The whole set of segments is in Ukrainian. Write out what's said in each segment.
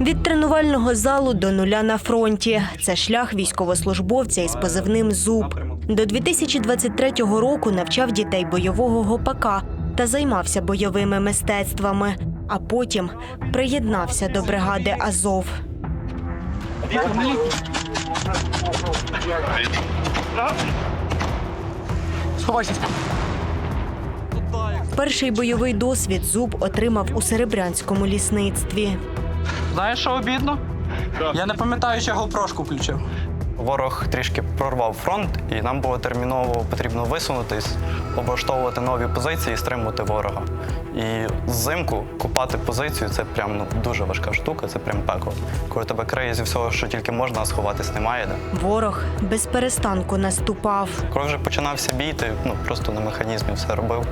Від тренувального залу до нуля на фронті. Це шлях військовослужбовця із позивним Зуб. До 2023 року навчав дітей бойового гопака та займався бойовими мистецтвами. А потім приєднався до бригади Азов. Перший бойовий досвід зуб отримав у серебрянському лісництві. Знаєш, що обідно? Я не пам'ятаю, чи я GoPro-шку включив. Ворог трішки прорвав фронт, і нам було терміново потрібно висунутись, облаштовувати нові позиції і стримувати ворога. І взимку купати позицію це прям ну, дуже важка штука, це прям пекло. Коли тебе криє зі всього, що тільки можна, а сховатись немає де. Ворог без перестанку наступав. Коли вже починався бій, ти ну, просто на механізмі все робив.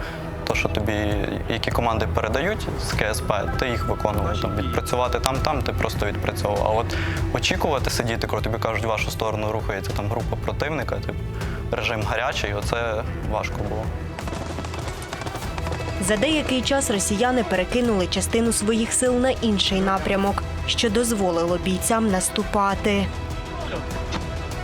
Що тобі які команди передають з КСП, ти їх виконував. Там відпрацювати там, там, ти просто відпрацьовував. А от очікувати сидіти, коли тобі кажуть, в вашу сторону рухається там група противника, типу режим гарячий, оце важко було. За деякий час росіяни перекинули частину своїх сил на інший напрямок, що дозволило бійцям наступати.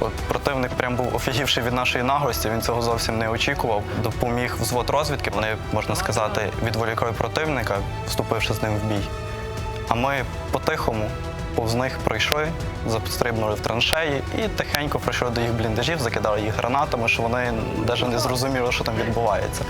От противник прям був офігівши від нашої наглості, він цього зовсім не очікував. Допоміг взвод розвідки. Вони, можна сказати, відволікали противника, вступивши з ним в бій. А ми по-тихому повз них пройшли, застрибнули в траншеї і тихенько пройшли до їх бліндажів, закидали їх гранатами, що вони навіть не зрозуміли, що там відбувається.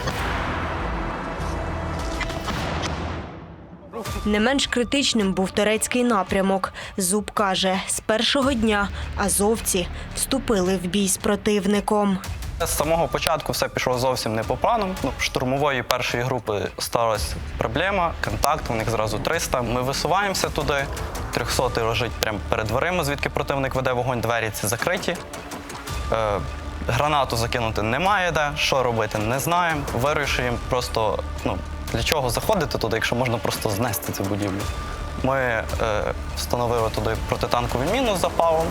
Не менш критичним був турецький напрямок. Зуб каже, з першого дня азовці вступили в бій з противником. З самого початку все пішло зовсім не по плану. Ну, штурмової першої групи сталася проблема. Контакт, у них зразу 300. Ми висуваємося туди. 300 лежить прямо перед дверима, звідки противник веде вогонь, двері ці закриті. Е, гранату закинути немає де. Що робити, не знаємо. Вирішуємо просто, ну, для чого заходити туди, якщо можна просто знести цю будівлю. Ми е, встановили туди протитанкову міну з запалом,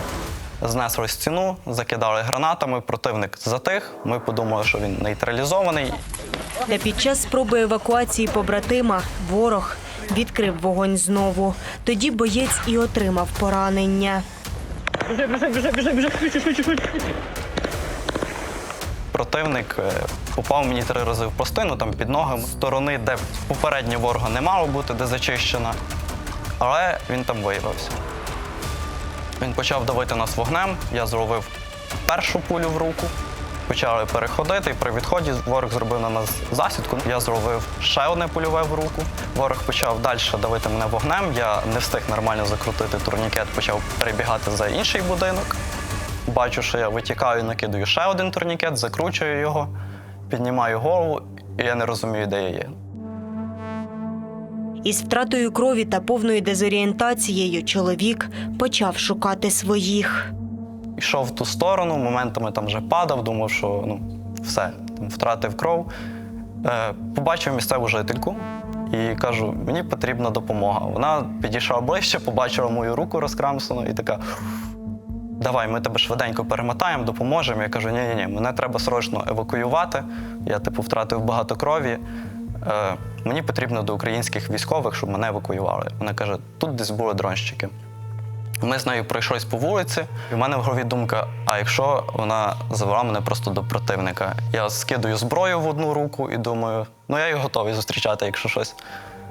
знесли стіну, закидали гранатами, противник затих. Ми подумали, що він нейтралізований. Та під час спроби евакуації побратима ворог відкрив вогонь знову. Тоді боєць і отримав поранення. Противник е, попав мені три рази в пластину, там під ноги, сторони, де попередньо ворога не мало бути, де зачищена. Але він там виявився. Він почав давити нас вогнем, я зловив першу пулю в руку, почали переходити, і при відході ворог зробив на нас засідку. Я зловив ще одне пульове в руку. Ворог почав далі давити мене вогнем. Я не встиг нормально закрутити турнікет, почав перебігати за інший будинок. Бачу, що я витікаю, накидаю ще один турнікет, закручую його, піднімаю голову, і я не розумію, де я є. Із втратою крові та повною дезорієнтацією чоловік почав шукати своїх. Йшов в ту сторону, моментами там вже падав, думав, що ну, все, там, втратив кров. Е, побачив місцеву жительку і кажу, мені потрібна допомога. Вона підійшла ближче, побачила мою руку розкрамсану і така. Давай, ми тебе швиденько перемотаємо, допоможемо. Я кажу, ні, ні, ні, мене треба срочно евакуювати. Я, типу, втратив багато крові. Е, мені потрібно до українських військових, щоб мене евакуювали. Вона каже, тут десь були дронщики. Ми з нею пройшлись по вулиці, і в мене в голові думка: а якщо вона завела мене просто до противника? Я скидаю зброю в одну руку і думаю, ну я їх готовий зустрічати, якщо щось.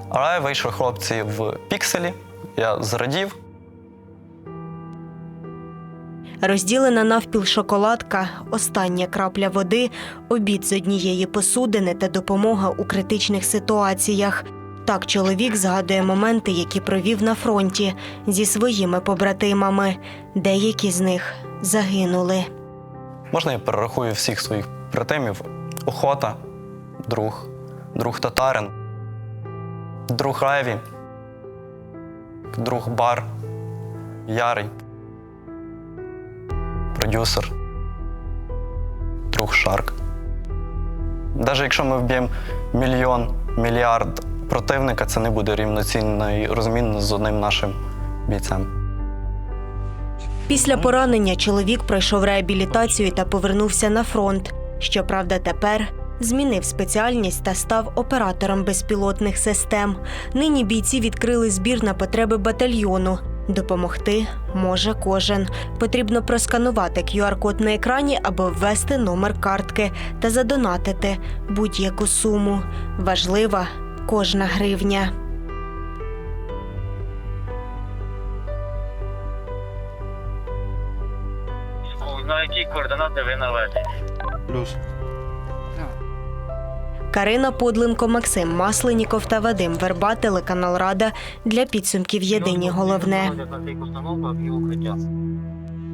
Але вийшли хлопці в пікселі, я зрадів, Розділена навпіл шоколадка, остання крапля води, обід з однієї посудини та допомога у критичних ситуаціях. Так чоловік згадує моменти, які провів на фронті зі своїми побратимами. Деякі з них загинули. Можна я перерахую всіх своїх братимів? Охота, друг, друг татарин, друг Леві, друг Бар, Ярий, продюсер, друг Шарк. Навіть якщо ми вб'ємо мільйон, мільярд противника, це не буде рівноцінно і розмінно з одним нашим бійцем. Після поранення чоловік пройшов реабілітацію та повернувся на фронт. Щоправда, тепер змінив спеціальність та став оператором безпілотних систем. Нині бійці відкрили збір на потреби батальйону. Допомогти може кожен. Потрібно просканувати QR-код на екрані або ввести номер картки та задонатити будь-яку суму. Важлива кожна гривня. На які координати ви наведені? Плюс. Карина Подленко, Максим Масленіков та Вадим Верба, телеканал Рада для підсумків Єдині головне.